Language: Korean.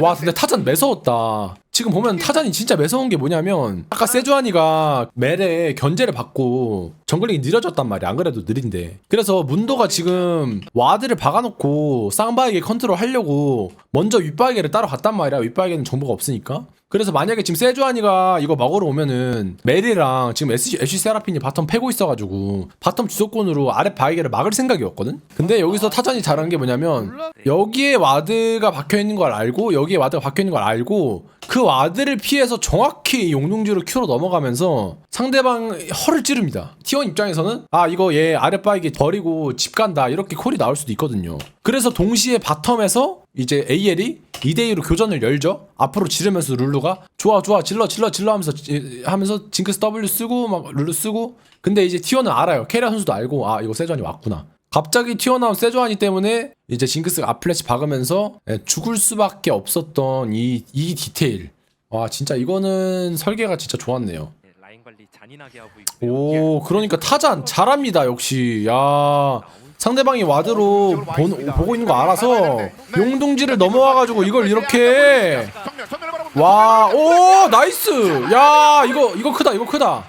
와 근데 타잔 매서웠다 지금 보면 타잔이 진짜 매서운 게 뭐냐면 아까 세주안이가 멜에 견제를 받고 정글링이 느려졌단 말이야. 안 그래도 느린데. 그래서 문도가 지금 와드를 박아놓고 쌍바에게 컨트롤 하려고 먼저 윗바에게를 따로 갔단 말이야. 윗바에게는 정보가 없으니까. 그래서 만약에 지금 세주안이가 이거 먹으러 오면은 멜이랑 지금 SC, SC 세라핀이 바텀 패고 있어가지고 바텀 주도권으로 아래 바이게를 막을 생각이었거든? 근데 여기서 타잔이 잘한 게 뭐냐면 여기에 와드가 박혀 있는 걸 알고 여기에 와드가 박혀 있는 걸 알고 그 와드를 피해서 정확히 용둥지로 큐로 넘어가면서 상대방 허를 찌릅니다. T1 입장에서는 아 이거 얘 아랫바에게 버리고 집 간다 이렇게 콜이 나올 수도 있거든요. 그래서 동시에 바텀에서 이제 AL이 2대2로 교전을 열죠. 앞으로 지르면서 룰루가 좋아 좋아 질러 질러 질러 하면서 지- 하면서 징크스 W 쓰고 막 룰루 쓰고 근데 이제 T1은 알아요. 캐리아 선수도 알고 아 이거 세전이 왔구나. 갑자기 튀어나온 세조안이 때문에 이제 징크스가 앞플래시 박으면서 예, 죽을 수밖에 없었던 이, 이 디테일. 와 진짜 이거는 설계가 진짜 좋았네요. 네. 오 그러니까 타잔 잘합니다 역시 야 상대방이 와드로 본- 보고 있는 거 알아서 용둥지를 넘어와가지고 이걸 이렇게 와 오 나이스 야 이거 이거 크다 이거 크다